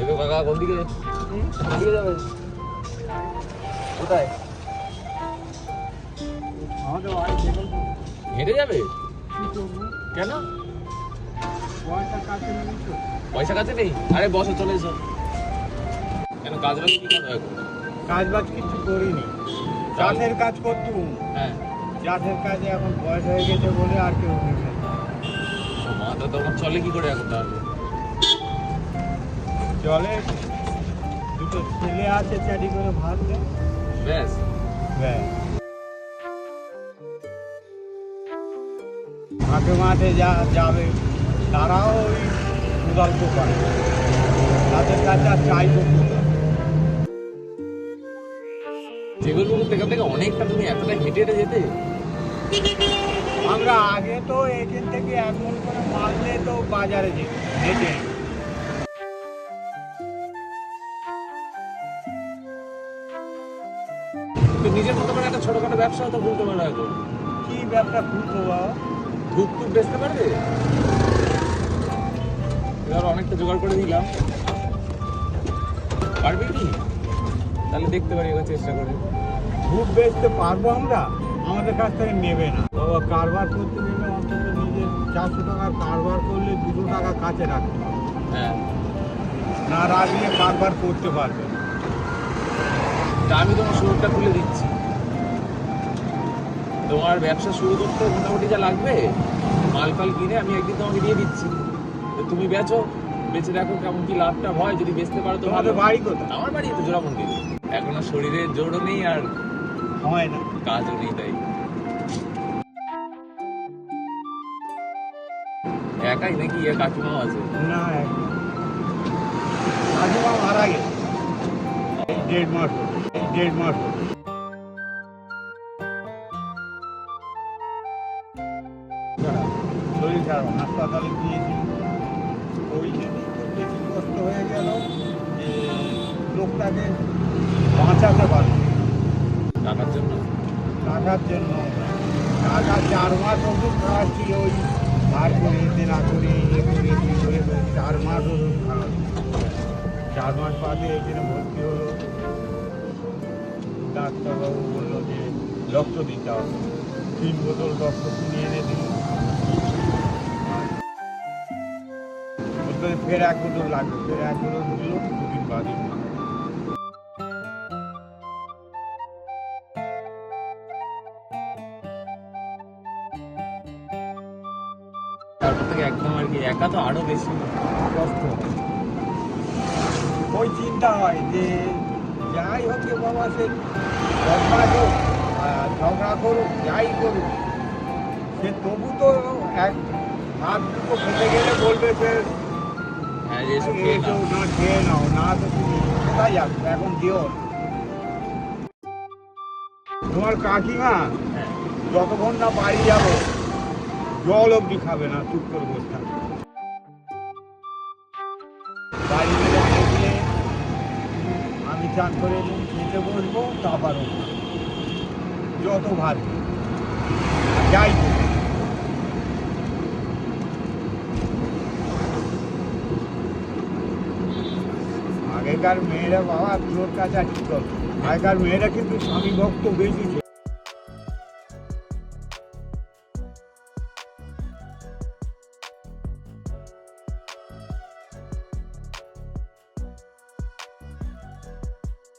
এতো কাকা কোন দিকে কোন দিকে যাবে? কোথায়? হেঁটে যাবে? কেন? পয়সা কাছে নেই। নেই আরে বসো চলে এসো। কেন কাজ বাজ কি করো এখন কাজ বাজ কিছু করিনি। চাষের কাজ করতুম হ্যাঁ। চাষের কাজে এখন বয়স হয়ে গেছে বলে আর কেউ নেবে না। মা তো তোমার চলে কি করে এখন তাহলে? চলে দুটো ছেলে আছে চারি করে ভাত ব্যাস। ব্যাস। মাঠে মাঠে যা যাবে তারাও ওই উদাল্প করে তাদের কাছে আর চাইব কোথায়? যেগুলো থেকে অনেকটা তুমি এতটা হেঁটে হেঁটে যেতে? আমরা আগে তো এখান থেকে এক মন করে মারলে তো বাজারে যেত হেঁটে। নিজের মতো করে একটা ছোটখাটো ব্যবসা তো খুলতে পারো এখন কি ব্যবসা খুলতো বাবা ধূপ টুপ বেচতে পারবে? এবার অনেকটা জোগাড় করে দিলাম। পারবে কি? তাহলে দেখতে পারি এবার চেষ্টা করে। ধূপ বেচতে পারব আমরা? আমাদের কাছ থেকে নেবে না। বাবা কারবার করতে গেলে অন্তত নিজের চারশো টাকার কারবার করলে দুশো টাকা কাছে রাখতে হবে। হ্যাঁ। না রাখলে কারবার করতে পারবে না। তা আমি তোমার শুরুটা খুলে দিচ্ছি। তোমার ব্যবসা শুরু করতে মোটামুটি যা লাগবে মাল ফাল কিনে আমি একদিন তোমাকে দিয়ে দিচ্ছি। তুমি বেচো বেচে দেখো কেমন কি লাভটা হয় যদি বেচতে পারো তোমাদের। বাড়ি কোথায়? আমার বাড়ি তো জোড়া মন্দির। এখন আর শরীরে জোরও নেই আর হয় না। কাজও নেই তাই। একাই নাকি ইয়ে কাকিমাও আছে? না কাকিমা মারা গেছে। দেড় মাস দেড় মাস। শরীর খারাপ হাসপাতালে গিয়েছি। বেশি কষ্ট হয়ে গেল যে লোকটাকে বাঁচাতে পারল টাকার জন্য? টাকার জন্য। টাকা চার মাস ওষুধ খাওয়াচ্ছি ওই ধার করে দেনা করে এ করে করে করে চার মাস ওষুধ চার মাস বাদে এখানে ভর্তি হলো ডাক্তারবাবু বলল যে রক্ত দিতে হবে। তিন বোতল রক্ত কিনে এনে দিল। ফের এক বোতল লাগবে ফের এক বোতল দিল দুদিন বাদে তারপর থেকে একদম আর কি একা তো আরও বেশি। কষ্ট। ওই চিন্তা হয় যে সে বদমাশ হোক ঝগড়া করুক যাই করুক সে তবু তো এক হাত দুটো খেতে গেলে বলবে সে হ্যাঁ যে এসো। না খেয়ে নাও না তো তুমি কোথায় যাবে? এখন দিও তোমার কাকিমা হ্যাঁ। যতক্ষণ না বাড়ি যাব জল অবধি খাবে না চুপ করে বসে থাকবে। বাড়ি আমি চান করে এলুম, খেতে বসবো তারপর যত ভালো যাই আগেকার মেয়েরা বাবা তোর কাছে আর কি আগেকার মেয়েরা কিন্তু স্বামী ভক্ত বেশি